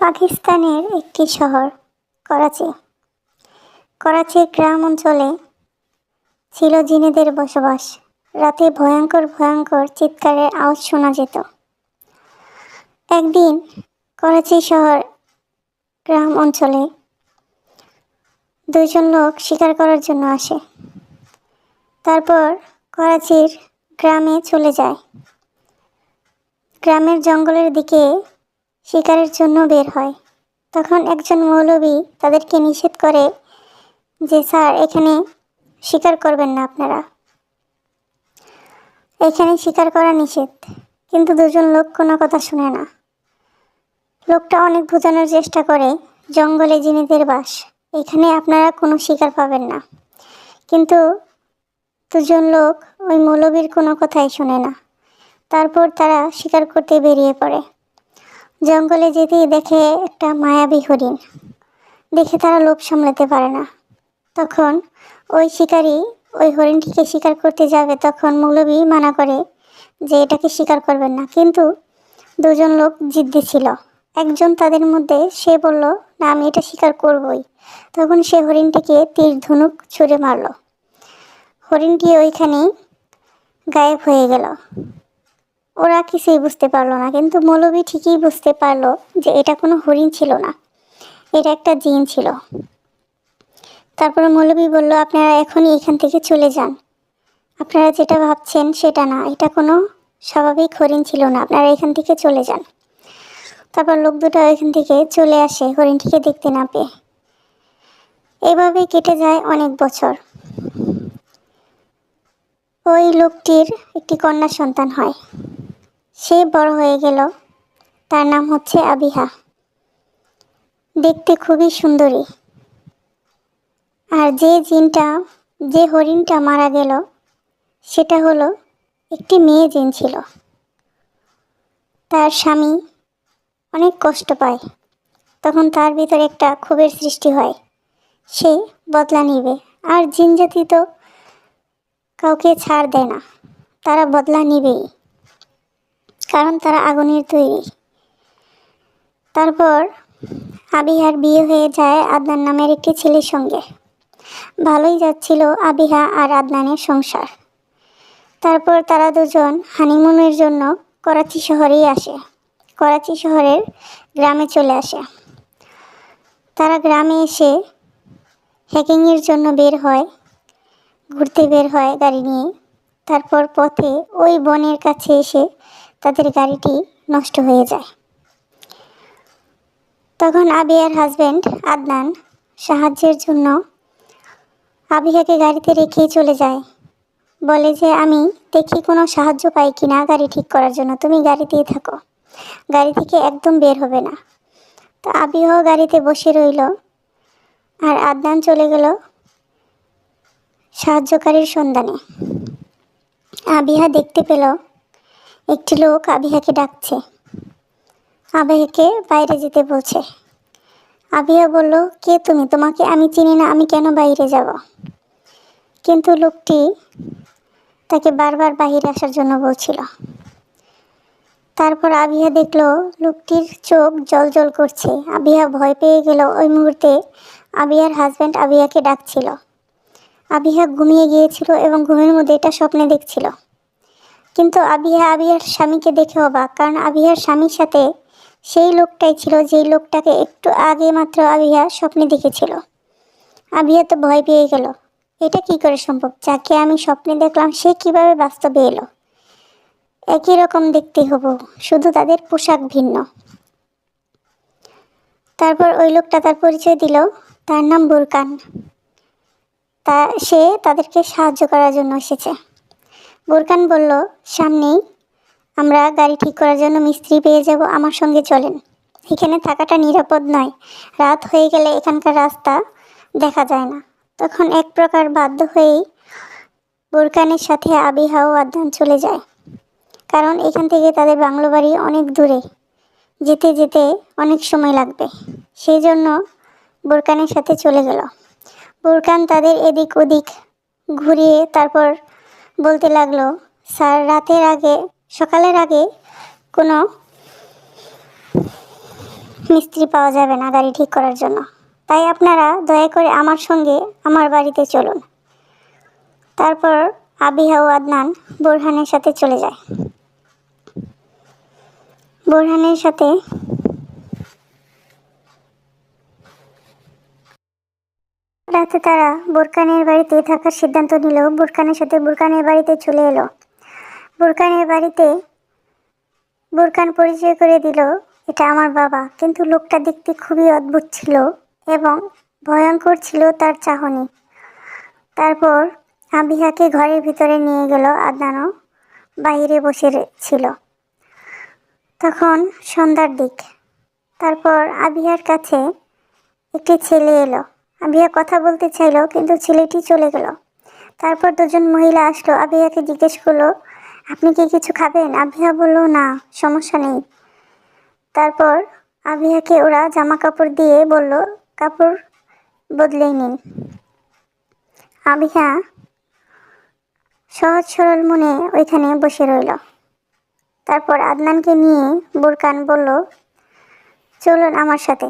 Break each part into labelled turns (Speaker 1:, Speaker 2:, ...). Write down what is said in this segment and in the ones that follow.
Speaker 1: পাকিস্তানের একটি শহর, করাচি। করাচির গ্রাম অঞ্চলে ছিল জিনেদের বসবাস। রাতে ভয়ঙ্কর ভয়ঙ্কর চিৎকারের আওয়াজ শোনা যেত। একদিন করাচি শহর গ্রাম অঞ্চলে দুইজন লোক শিকার করার জন্য আসে। তারপর করাচির গ্রামে চলে যায়। গ্রামের জঙ্গলের দিকে শিকারের জন্য বের হয়। তখন একজন মৌলবী তাদেরকে নিষেধ করে যে, স্যার, এখানে শিকার করবেন না আপনারা। এখানে শিকার করা নিষেধ। কিন্তু দুজন লোক কোনো কথা শুনে না। লোকটা অনেক বোঝানোর চেষ্টা করে, জঙ্গলে জিনিদের বাস, এখানে আপনারা কোনো শিকার পাবেন না। কিন্তু দুজন লোক ওই মৌলবীর কোনো কথাই শুনে না। তারপর তারা শিকার করতে বেরিয়ে পড়ে। জঙ্গলে যেতেই দেখে একটা মায়াবী হরিণ। দেখে তারা লোভ সামলাতে পারে না। তখন ওই শিকারী ওই হরিণটিকে শিকার করতে যাবে, তখন মৌলবী মানা করে যে এটাকে শিকার করবেন না। কিন্তু দুজন লোক জিদ্দি ছিল। একজন তাদের মধ্যে, সে বলল, না, আমি এটা শিকার করবই। তখন সে হরিণটিকে তীর ধনুক ছুঁড়ে মারল। হরিণটি ওইখানেই গায়েব হয়ে গেল। ওরা কিছুই বুঝতে পারল না, কিন্তু মৌলবী ঠিকই বুঝতে পারল যে এটা কোনো হরিণ ছিল না, এটা একটা জিন ছিল। তারপরে মৌলবী বলল, আপনারা এখনই এখান থেকে চলে যান। আপনারা যেটা ভাবছেন সেটা না, এটা কোনো স্বাভাবিক হরিণ ছিল না, আপনারা এখান থেকে চলে যান। তারপর লোক দুটো এখান থেকে চলে আসে হরিণটিকে দেখতে না পেয়ে। এভাবে কেটে যায় অনেক বছর। ওই লোকটির একটি কন্যা সন্তান হয়। সে বড় হয়ে গেল। তার নাম হচ্ছে আবিহা। দেখতে খুবই সুন্দরী। আর যে জিনটা, যে হরিণটা মারা গেল, সেটা হলো একটি মেয়ে জিন ছিল। তার স্বামী অনেক কষ্ট পায়। তখন তার ভিতরে একটা ক্ষোভের সৃষ্টি হয়। সে বদলা নিবে। আর জিন জাতি তো কাউকে ছাড় দেয় না। তারা বদলা নিবেই। কারণ তারা আগুনের তৈরি। তারপর আবিহার বিয়ে হয়ে যায় আদনান নামের একটি ছেলের সঙ্গে। ভালোই যাচ্ছিল আবিহা আর আদনানের সংসার। তারপর তারা দুজন হানিমুনের জন্য করাচি শহরেই আসে। করাচি শহরের গ্রামে চলে আসে। তারা গ্রামে এসে হ্যাকিংয়ের জন্য বের হয়, ঘুরতে বের হয় গাড়ি নিয়ে। তারপর পথে ওই বনের কাছে এসে তাদের গাড়িটি নষ্ট হয়ে যায়। তখন আবিয়ার হাজব্যান্ড আদনান সাহায্যের জন্য আবিহাকে গাড়িতে রেখেই চলে যায়। বলে যে, আমি দেখি কোনো সাহায্য পাই কি না গাড়ি ঠিক করার জন্য। তুমি গাড়িতেই থাকো। গাড়ি থেকে একদম বের হবে না। তো আবিহ গাড়িতে বসে রইল আর আদনান চলে গেল সাহায্যকারীর সন্ধানে। আবিহা দেখতে পেল একটি লোক আবিহাকে ডাকছে। আবিহাকে বাইরে যেতে বলছে। আবিহা বলল, কে তুমি? তোমাকে আমি চিনি না, আমি কেন বাইরে যাব? কিন্তু লোকটি তাকে বারবার বাহিরে আসার জন্য বলছিল। তারপর আবিহা দেখল, লোকটির চোখ জল জল করছে। আবিহা ভয় পেয়ে গেল। ওই মুহূর্তে আবিহার হাজব্যান্ড আবিহাকে ডাকছিল। আবিহা ঘুমিয়ে গিয়েছিল এবং ঘুমের মধ্যে এটা স্বপ্নে দেখছিল। কিন্তু আবিহা আবিহার স্বামীকে দেখে অবাক, কারণ আবিহার স্বামীর সাথে সেই লোকটাই ছিল, যেই লোকটাকে একটু আগে মাত্র আবিহা স্বপ্নে দেখেছিল। আবিহা তো ভয় পেয়ে গেল, এটা কি করে সম্ভব? যাকে আমি স্বপ্নে দেখলাম, সে কীভাবে বাস্তবে এলো? একই রকম দেখতে হব, শুধু তাদের পোশাক ভিন্ন। তারপর ওই লোকটা তার পরিচয় দিল, তার নাম বুরকান। তা, সে তাদেরকে সাহায্য করার জন্য এসেছে। বুরকান বলল সামনেই আমরা গাড়ি ঠিক করার জন্য মিস্ত্রি পেয়ে যাব, আমার সঙ্গে চলেন। এখানে থাকাটা নিরাপদ নয়। রাত হয়ে গেলে এখানকার রাস্তা দেখা যায় না। তখন এক প্রকার বাধ্য হয়েই বোরকানের সাথে আবিহা ও আদান চলে যায়। কারণ এখান থেকে তাদের বাংলো বাড়ি অনেক দূরে। যেতে যেতে অনেক সময় লাগবে। সেই জন্য বোরকানের সাথে চলে গেল। বোরকান তাদের এদিক ওদিক ঘুরিয়ে তারপর বলতে লাগল, স্যার, রাতের আগে, সকালের আগে কোনো মিস্ত্রি পাওয়া যাবে না গাড়ি ঠিক করার জন্য। তাই আপনারা দয়া করে আমার সঙ্গে আমার বাড়িতে চলুন। তারপর আবিহা ও আদনান বোরহানের সাথে চলে যায়। বোরহানের সাথে রাতে তারা বোরকানের বাড়িতে থাকার সিদ্ধান্ত নিল। বোরকানের সাথে বোরকানের বাড়িতে চলে এলো। বোরকানের বাড়িতে বোরকান পরিচয় করে দিল, এটা আমার বাবা। কিন্তু লোকটা দেখতে খুবই অদ্ভুত ছিল এবং ভয়ঙ্কর ছিল তার চাহনি। তারপর আবিহাকে ঘরের ভিতরে নিয়ে গেল আদনানও বাইরে বসে ছিল। তখন সন্ধ্যার দিক। তারপর আবিহার কাছে একটি ছেলে এলো। আবিহা কথা বলতে চাইলো, কিন্তু ছেলেটি চলে গেল। তারপর দুজন মহিলা আসলো। আবিহাকে জিজ্ঞেস করল, আপনি কি কিছু খাবেন? আবিহা বলল, না, সমস্যা নেই। তারপর আবিহাকে ওরা জামা কাপড় দিয়ে বলল, কাপড় বদলে নিন। আবিহা সহজ সরল মনে ওইখানে বসে রইল। তারপর আদনানকে নিয়ে বুরকান বলল, চলুন আমার সাথে।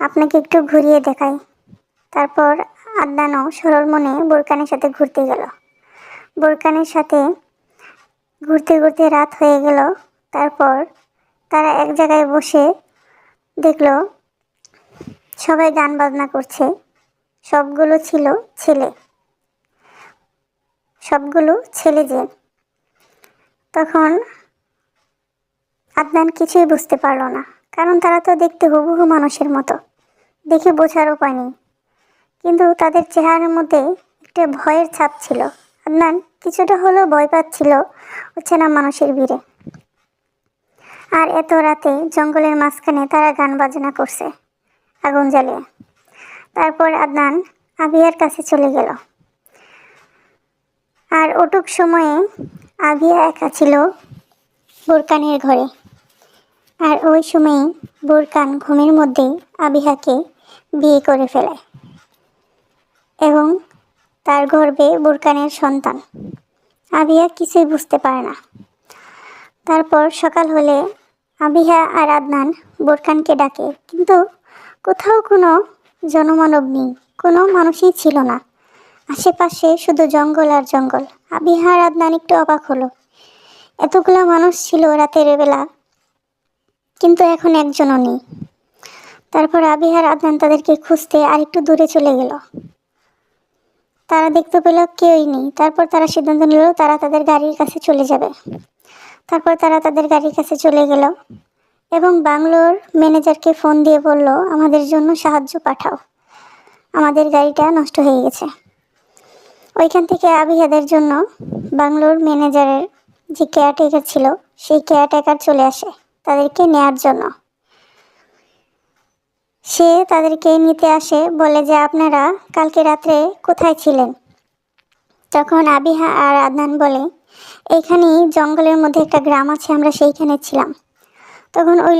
Speaker 1: আপনাকে একটু ঘুরিয়ে দেখাই। তারপর আদনানও সরল মনে বোরকানের সাথে ঘুরতে গেল। বোরকানের সাথে ঘুরতে ঘুরতে রাত হয়ে গেল। তারপর তারা এক জায়গায় বসে দেখল, সবাই গান বাজনা করছে। সবগুলো ছিল ছেলে। সবগুলো ছেলে যে। তখন আদনান কিছুই বুঝতে পারল না, কারণ তারা তো দেখতে হুবহু মানুষের মতো। দেখে বোঝার উপায় নেই। কিন্তু তাদের চেহারার মধ্যে একটা ভয়ের ছাপ ছিল। আদনান কিছুটা হলেও ভয় পাচ্ছিল অচেনা মানুষের ভিড়ে। আর এত রাতে জঙ্গলের মাঝখানে তারা গান বাজনা করছে, আগুন জ্বালিয়ে। তারপর আদনান আবিয়ার কাছে চলে গেল। আর ওটুক সময়ে আবিয়া একা ছিল বোরকানের ঘরে। আর ওই সময়ে বোরকান ঘুমের মধ্যেই আবিহাকে বিয়ে করে ফেলে। এবং তার গর্ভে বোরকানের সন্তান। আবিহা কিছুই বুঝতে পারে না। তারপর সকাল হলে আবিহা আর আদনান বোরকানকে ডাকে, কিন্তু কোথাও কোনো জনমানব নেই, কোনো মানুষই ছিল না। আশেপাশে শুধু জঙ্গল আর জঙ্গল। আবিহা আর আদনান একটু অবাক হলো। এতগুলো মানুষ ছিল রাতের বেলা, কিন্তু এখন একজনও নেই। তারপর আবিহার আদনান তাদেরকে খুঁজতে আর একটু দূরে চলে গেল। তারা দেখতে পেল কেউই নেই। তারপর তারা সিদ্ধান্ত নিল তারা তাদের গাড়ির কাছে চলে যাবে। তারপর তারা তাদের গাড়ির কাছে চলে গেল এবং বাংলোর ম্যানেজারকে ফোন দিয়ে বলল, আমাদের জন্য সাহায্য পাঠাও। আমাদের গাড়িটা নষ্ট হয়ে গেছে। ওইখান থেকে আবিহাদের জন্য বাংলোর ম্যানেজারের যে কেয়ারটেকার ছিল, সেই কেয়ারটেকার চলে আসে তাদেরকে নেয়ার জন্য। সে তাদেরকে নিতে আসে, বলে যে আপনারা কালকে রাত্রে কোথায় ছিলেন? তখন আবিহা আর আদনান বলে, এইখানেই জঙ্গলের মধ্যে একটা গ্রাম আছে, আমরা সেইখানে ছিলাম। তখন ওই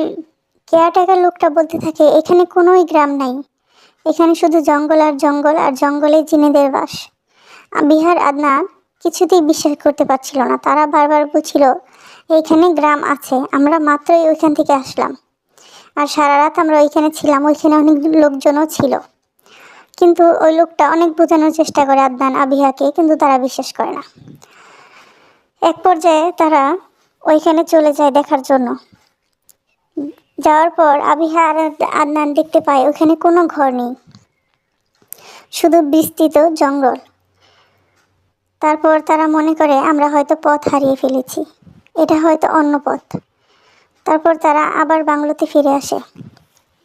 Speaker 1: কেয়ারটেকার লোকটা বলতে থাকে, এখানে কোনোই গ্রাম নাই। এখানে শুধু জঙ্গল আর জঙ্গল, আর জঙ্গলে জিনেদের বাস। বিহার আদনান কিছুতেই বিশ্বাস করতে পারছিল না। তারা বারবার বলছিল, এইখানে গ্রাম আছে, আমরা মাত্রই ওইখান থেকে আসলাম। আর সারা রাত আমরা ওইখানে ছিলাম, ওইখানে অনেক লোকজনও ছিল। কিন্তু ওই লোকটা অনেক বোঝানোর চেষ্টা করে আদনান আবিহাকে, কিন্তু তারা বিশ্বাস করে না। এক পর্যায়ে তারা ওইখানে চলে যায় দেখার জন্য। যাওয়ার পর আবিহা আর আদনান দেখতে পায় ওখানে কোনো ঘর নেই। শুধু বিস্তৃত জঙ্গল। তারপর তারা মনে করে, আমরা হয়তো পথ হারিয়ে ফেলেছি। এটা হয়তো অন্য পথ। তারপর তারা আবার বাংলোতে ফিরে আসে।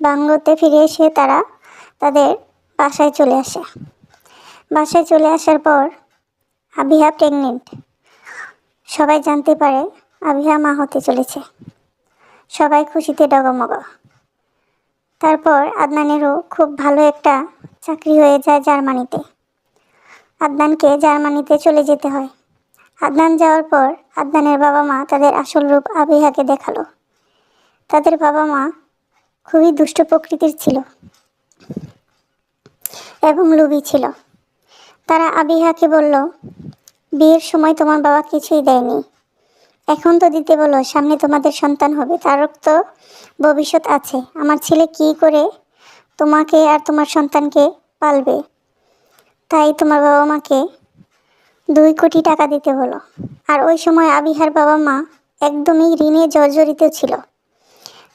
Speaker 1: বাংলোতে ফিরে এসে তারা তাদের বাসায় চলে আসে। বাসায় চলে আসার পর আবিহা প্রেগনেন্ট সবাই জানতে পারে আবিহা মা হতে চলেছে। সবাই খুশিতে ডগমগ। তারপর আদনানেরও খুব ভালো একটা চাকরি হয়ে যায় জার্মানিতে। আদনানকে জার্মানিতে চলে যেতে হয়। আদনান যাওয়ার পর আদনানের বাবা মা তাদের আসল রূপ আবিহাকে দেখাল। তাদের বাবা মা খুবই দুষ্ট প্রকৃতির ছিল এবং লোভী ছিল। তারা আবিহাকে বলল, বিয়ের সময় তোমার বাবা কিছুই দেয়নি। এখন তো দিতে বলো, সামনে তোমাদের সন্তান হবে। তার তো ভবিষ্যৎ আছে। আমার ছেলে কি করে তোমাকে আর তোমার সন্তানকে পালবে? তাই তোমার বাবা মাকে দুই কোটি টাকা দিতে বলো আর ওই সময় আবিহার বাবা মা একদমই ঋণে জর্জরিত ছিল।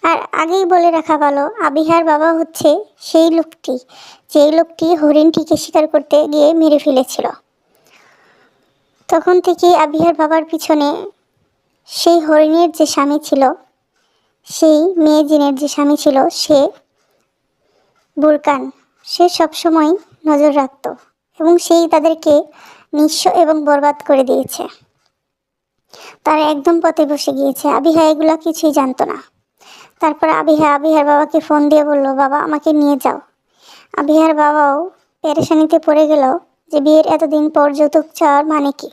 Speaker 1: আর আগেই বলে রাখা ভালো, আবিহার বাবা হচ্ছে সেই লোকটি, যেই লোকটি হরিণটিকে শিকার করতে গিয়ে মেরে ফেলেছিল। তখন থেকে আবিহার বাবার পিছনে সেই হরিণের যে স্বামী ছিল, সেই মেয়ে জিনের যে স্বামী ছিল, সে বুরকান। সে সবসময় নজর রাখত এবং সেই তাদেরকে নিঃস্ব এবং বরবাদ করে দিয়েছে। তারা একদম পথে বসে গিয়েছে। আবিহা এগুলো কিছুই জানতো না। তারপর আবিহা, আবিহার বাবাকে ফোন দিয়ে বলল, বাবা, আমাকে নিয়ে যাও। আবিহার বাবাও পেরেশানিতে পড়ে গেল যে বিয়ের এতদিন পর যৌতুক চাওয়ার মানে কি।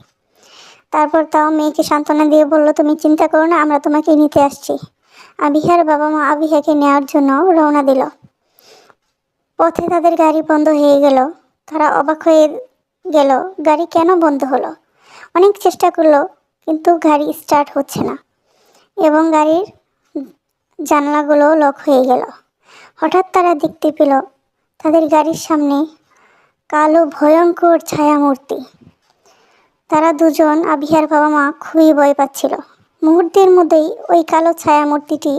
Speaker 1: তারপর তাও মেয়েকে সান্ত্বনা দিয়ে বলল, তুমি চিন্তা করো না, আমরা তোমাকে নিতে আসছি। আবিহার বাবা মা আবিহাকে নেওয়ার জন্য রওনা দিল। পথে তাদের গাড়ি বন্ধ হয়ে গেল। তারা অবাক হয়ে গেল, গাড়ি কেন বন্ধ হলো? অনেক চেষ্টা করল, কিন্তু গাড়ি স্টার্ট হচ্ছে না। এবং গাড়ির জানলাগুলো লক হয়ে গেল। হঠাৎ তারা দেখতে পেল তাদের গাড়ির সামনে কালো ভয়ঙ্কর ছায়ামূর্তি। তারা দুজন আবিহার বাবা মা খুবই ভয় পাচ্ছিল। মুহূর্তের মধ্যেই ওই কালো ছায়ামূর্তিটি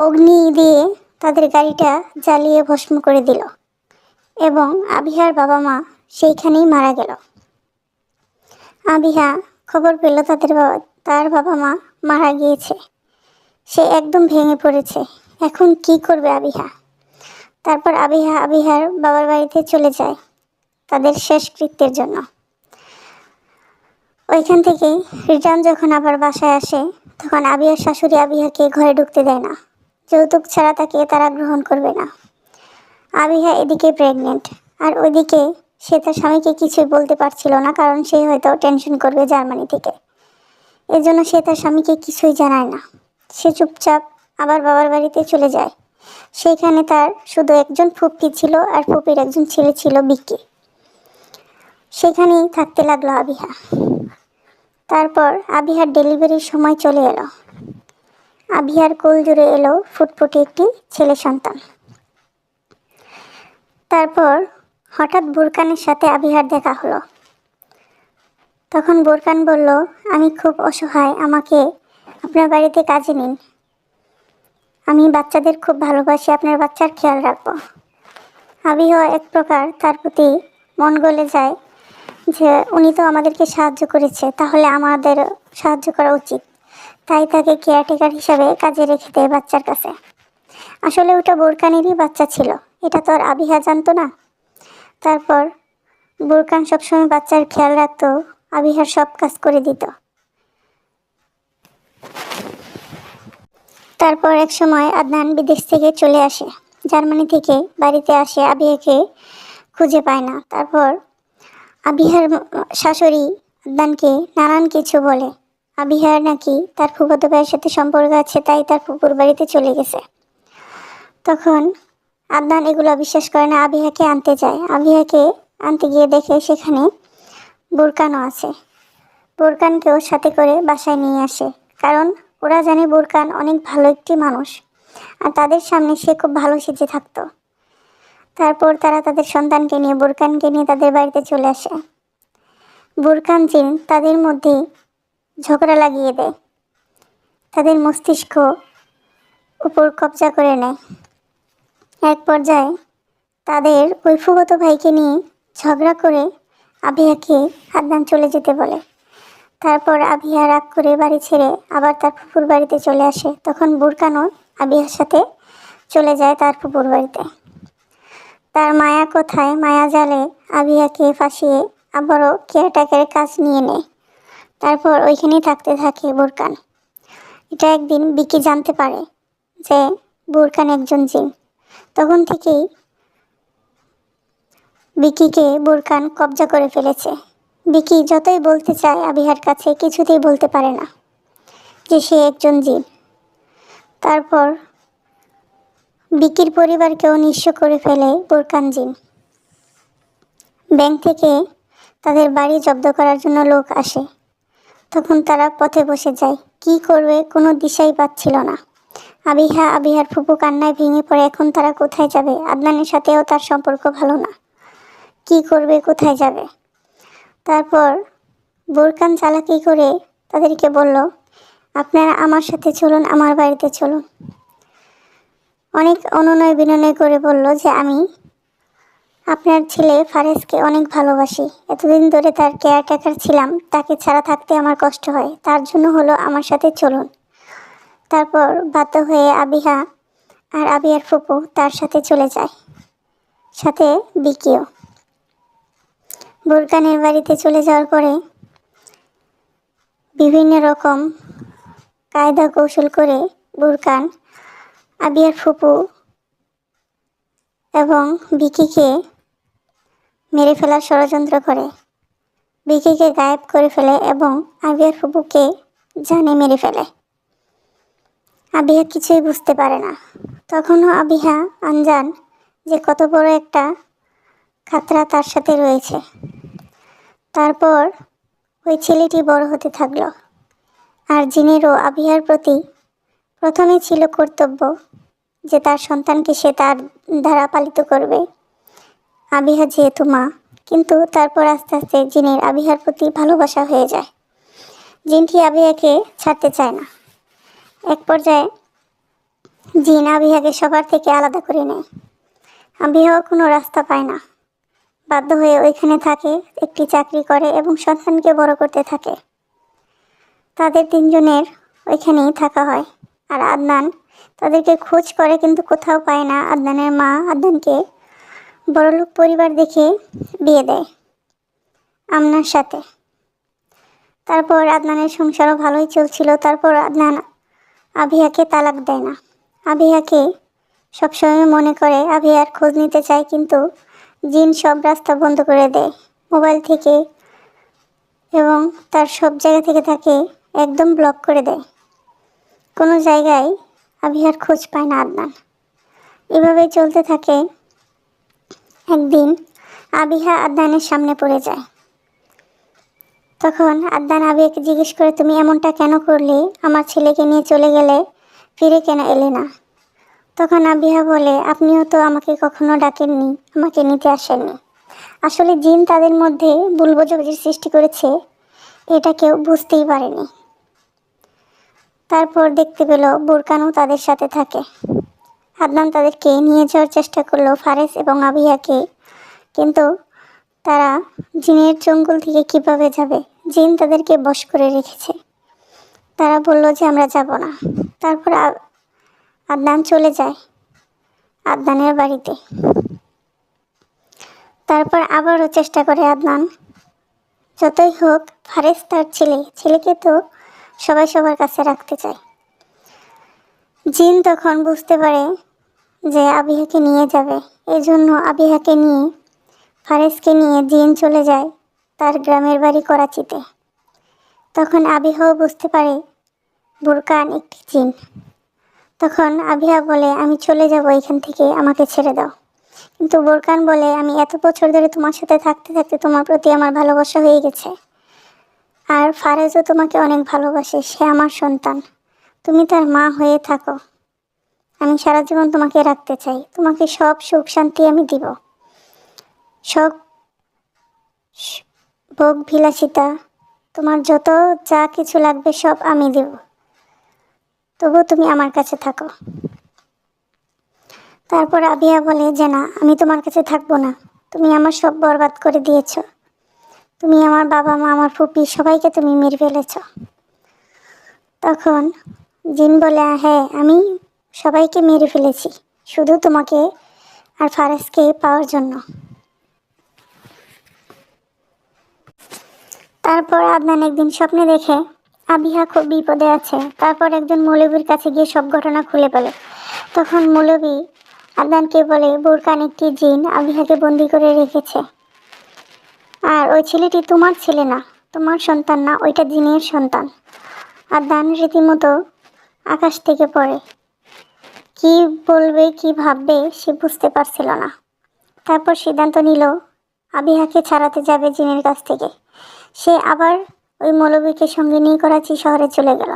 Speaker 1: অগ্নি দিয়ে তাদের গাড়িটা জ্বালিয়ে ভস্ম করে দিল এবং আবিহার বাবা মা সেইখানেই মারা গেল। আবিহা খবর পেল তাদের বাবা তার বাবা মা মারা গিয়েছে। সে একদম ভেঙে পড়েছে। এখন কি করবে আবিহা? তারপর আবিহা আবিহার বাবার বাড়িতে চলে যায় তাদের শেষ কৃত্যের জন্য। ওইখান থেকে রিটার্ন যখন আবার বাসায় আসে, তখন আবিহার শাশুড়ি আবিহাকে ঘরে ঢুকতে দেয় না। যৌতুক ছাড়া তাকে তারা গ্রহণ করবে না। আবিহা এদিকে প্রেগনেন্ট আর ওইদিকে সে তার স্বামীকে কিছুই বলতে পারছিল না, কারণ সে হয়তো টেনশন করবে জার্মানি থেকে। এজন্য সে তার স্বামীকে কিছুই জানায় না। সে চুপচাপ আবার বাবার বাড়িতে চলে যায়। সেইখানে তার শুধু একজন ফুপ্পি ছিল আর ফুপির একজন ছেলে ছিল বিক্কি সেখানেই থাকতে লাগল আবিহা। তারপর আবিহার ডেলিভারির সময় চলে এলো। আবিহার কোল জুড়ে এলো ফুটফুটে একটি ছেলে সন্তান। তারপর হঠাৎ বুরকানের সাথে আবিহার দেখা হলো। তখন বোরকান বলল, আমি খুব অসহায়, আমাকে আপনার বাড়িতে কাজে নিন। আমি বাচ্চাদের খুব ভালোবাসি, আপনার বাচ্চার খেয়াল রাখব। আবিহ এক প্রকার তার প্রতি মন গলে যায় যে উনি তো আমাদেরকে সাহায্য করেছে, তাহলে আমাদের সাহায্য করা উচিত। তাই তাকে কেয়ারটেকার হিসাবে কাজে রেখে দেয় বাচ্চার কাছে। আসলে ওটা বোরকানেরই বাচ্চা ছিল, এটা তো আর আবিহা জানতো না। তারপর বোরকান সবসময় বাচ্চার খেয়াল রাখতো, আবিহার সব কাজ করে দিত। তারপর এক সময় আদনান বিদেশ থেকে চলে আসে। জার্মানি থেকে বাড়িতে আসে আবিহাকে খুঁজে পায় না। তারপর আবিহার শাশুড়ি আদনানকে নানান কিছু বলে। আবিহার নাকি তার ফুফাতো ভাইয়ের সাথে সম্পর্ক আছে, তাই তার ফুপুর বাড়িতে চলে গেছে। তখন আদনান এগুলো বিশ্বাস করে না আবিহাকে আনতে যায়। আবিহাকে আনতে গিয়ে দেখে সেখানে বুরকানও আছে। বুরকানকেও সাথে করে বাসায় নিয়ে আসে। কারণ ওরা জানে বুরকান অনেক ভালো একটি মানুষ। আর তাদের সামনে সে খুব ভালো সেজে থাকতো। তারপর তারা তাদের সন্তানকে নিয়ে, বুরকানকে নিয়ে তাদের বাড়িতে চলে আসে। বুরকান জিন তাদের মধ্যে ঝগড়া লাগিয়ে দেয়। তাদের মস্তিষ্ক উপর কবজা করে নেয়। এক পর্যায়ে তাদের কৈফুগত ভাইকে নিয়ে ঝগড়া করে আবিয়াকে আদনান চলে যেতে বলে। তারপর আবিয়া রাগ করে বাড়ি ছেড়ে আবার তার ফুপুর বাড়িতে চলে আসে। তখন বুরকানো আবিয়ার সাথে চলে যায় তার ফুপুর বাড়িতে। তার মায়া কোথায়? মায়া জালে আবিয়াকে ফাঁসিয়ে আবারও কেয়ারটেকারের কাজ নিয়ে নেয়। তারপর ওইখানেই থাকতে থাকে বুরকান। এটা একদিন বিকি জানতে পারে যে বুরকান একজন জিন। তখন থেকেই বিকিকে বুরকান কবজা করে ফেলেছে। বিকি যতই বলতে চায় আবিহার কাছে কিছুতেই বলতে পারে না যে সে একজন জিন। তারপর বিকির পরিবারকেও নিঃস্ব করে ফেলে বোরকান জিন। ব্যাংক থেকে তাদের বাড়ি জব্দ করার জন্য লোক আসে। তখন তারা পথে বসে যায়। কি করবে কোনো দিশাই পাচ্ছিল না। আবিহা, আবিহার ফুপু কান্নায় ভেঙে পড়ে, এখন তারা কোথায় যাবে? আদনানের সাথেও তার সম্পর্ক ভালো না। কি করবে? কোথায় যাবে? তারপর বোরকান চালাকি করে তাদেরকে বলল, আপনারা আমার সাথে চলুন, আমার বাড়িতে চলুন। অনেক অনুনয় বিনয় করে বলল যে, আমি আপনার ছেলে ফারেজকে অনেক ভালোবাসি। এতদিন ধরে তার কেয়ারটেকার ছিলাম, তাকে ছাড়া থাকতে আমার কষ্ট হয়। তার জন্য হলো আমার সাথে চলুন। তারপর বাধ্য হয়ে আবিহা আর আবিয়ার ফুপু তার সাথে চলে যায়। সাথে বিকিও। বোরকানের বাড়িতে চলে যাওয়ার পরে বিভিন্ন রকম কায়দা কৌশল করে বুরকান আবিয়ার ফুপু এবং বিকিকে মেরে ফেলার ষড়যন্ত্র করে। বিকিকে গায়েব করে ফেলে এবং আবিয়ার ফুপুকে জানে মেরে ফেলে। আবিহা কিছুই বুঝতে পারে না। তখনও আবিহা আনজান যে কত বড় একটা খাতরা তার সাথে রয়েছে। তারপর ওই ছেলেটি বড় হতে থাকল। আর জিনেরও আবিহার প্রতি প্রথমে ছিল কর্তব্য যে তার সন্তানকে সে তার দ্বারা পালিত করবে। আবিহা যেহেতু মা, কিন্তু তারপর আস্তে আস্তে জিনের আবিহার প্রতি ভালোবাসা হয়ে যায়। জিনটি আবিহাকে ছাড়তে চায় না। এক পর্যায়ে জিন আবিহাকে সবার থেকে আলাদা করে নেয়। আবিহাও কোনো রাস্তা পায় না। বাধ্য হয়ে ওইখানে থাকে, একটি চাকরি করে এবং সন্তানকে বড় করতে থাকে। তাদের তিনজনের ওইখানেই থাকা হয়। আর আদনান তাদেরকে খোঁজ করে কিন্তু কোথাও পায় না। আদনানের মা আদনানকে বড়লোক পরিবার দেখে বিয়ে দেয় আমনার সাথে। তারপর আদনানের সংসারও ভালোই চলছিল। তারপর আদনান আভিয়াকে তালাক দেয় না। আভিয়াকে সবসময় মনে করে আভিয়ার খোঁজ নিতে চায়, কিন্তু জিন সব রাস্তা বন্ধ করে দেয়। মোবাইল থেকে এবং তার সব জায়গা থেকে তাকে একদম ব্লক করে দেয়। কোনো জায়গায় আভিয়ার খোঁজ পায় না আদনান। এভাবেই চলতে থাকে। একদিন আবিহা আদনানের সামনে পড়ে যায়। তখন আদনান আবিয়াকে জিজ্ঞেস করে, তুমি এমনটা কেন করলে? আমার ছেলেকে নিয়ে চলে গেলে ফিরে কেন এলে না? তখন আবিহা বলে, আপনিও তো আমাকে কখনো ডাকেননি, আমাকে নিতে আসেননি। আসলে জিন তাদের মধ্যে ভুল সৃষ্টি করেছে, এটা কেউ বুঝতেই পারেনি। তারপর দেখতে পেল, বুরকানও তাদের সাথে থাকে। আদনান তাদেরকে নিয়ে যাওয়ার চেষ্টা করল ফারেস এবং আবিয়াকে কিন্তু তারা জিনের জঙ্গল থেকে কীভাবে যাবে? জিন তাদেরকে বশ করে রেখেছে। তারা বলল যে, আমরা যাব না। তারপর আদনান চলে যায়, আদনানের বাড়িতে। তারপর আবারও চেষ্টা করে আদনান। যতই হোক ফারেস তার ছেলে, ছেলেকে তো সবাই সবার কাছে রাখতে চায়। জিন তখন বুঝতে পারে যে আবিহাকে নিয়ে যাবে। এই জন্য আবিহাকে নিয়ে ফারেসকে নিয়ে জিন চলে যায় তার গ্রামের বাড়ি করাচিতে। তখন আবিহাও বুঝতে পারে, বুরকান একটি জিন। তখন আবিহা বলে, আমি চলে যাব এখান থেকে, আমাকে ছেড়ে দাও। কিন্তু বোরকান বলে, আমি এত বছর ধরে তোমার সাথে থাকতে থাকতে তোমার প্রতি আমার ভালোবাসা হয়ে গেছে। আর ফারেজও তোমাকে অনেক ভালোবাসে, সে আমার সন্তান। তুমি তার মা হয়ে থাকো। আমি সারা জীবন তোমাকে রাখতে চাই। তোমাকে সব সুখ শান্তি আমি দিব। সব ভোগ বিলাসিতা, তোমার যত যা কিছু লাগবে সব আমি দেব। তবু তুমি আমার কাছে থাকো। তারপর আবিয়া বলে যে না আমি তোমার কাছে থাকব না। তুমি আমার সব বরবাদ করে দিয়েছ। তুমি আমার বাবা মা, আমার ফুপি, সবাইকে তুমি মেরে ফেলেছ। তখন জিন বলে হ্যাঁ আমি সবাইকে মেরে ফেলেছি। শুধু তোমাকে আর ফারাজকে পাওয়ার জন্য। তারপর আদনান একদিন স্বপ্নে দেখে আবিহা খুব বিপদে আছে। তারপর একজন মৌলবীর কাছে গিয়ে সব ঘটনা খুলে বলে। তখন মৌলবী আদনানকে বলে, বুরকান একটি জিন আবিহাকে বন্দি করে রেখেছে। আর ওই ছেলেটি তোমার ছেলে না, তোমার সন্তান না, ওইটা জিনের সন্তান। আদনান রীতিমতো আকাশ থেকে পড়ে। কি বলবে, কি ভাববে, সে বুঝতে পারছিল না। তারপর সিদ্ধান্ত নিল, আবিহাকে ছাড়াতে যাবে জিনের কাছ থেকে। সে আবার ওই মৌলবীকে সঙ্গে নিয়ে করাচি শহরে চলে গেল।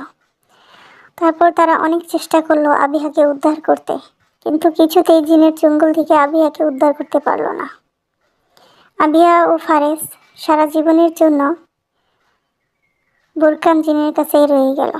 Speaker 1: তারপর তারা অনেক চেষ্টা করল আবিহাকে উদ্ধার করতে, কিন্তু কিছুতেই জিনের জঙ্গল থেকে আবিহাকে উদ্ধার করতে পারল না। আবিহা ও ফারেস সারা জীবনের জন্য বোরকান জিনের কাছেই রয়ে গেল।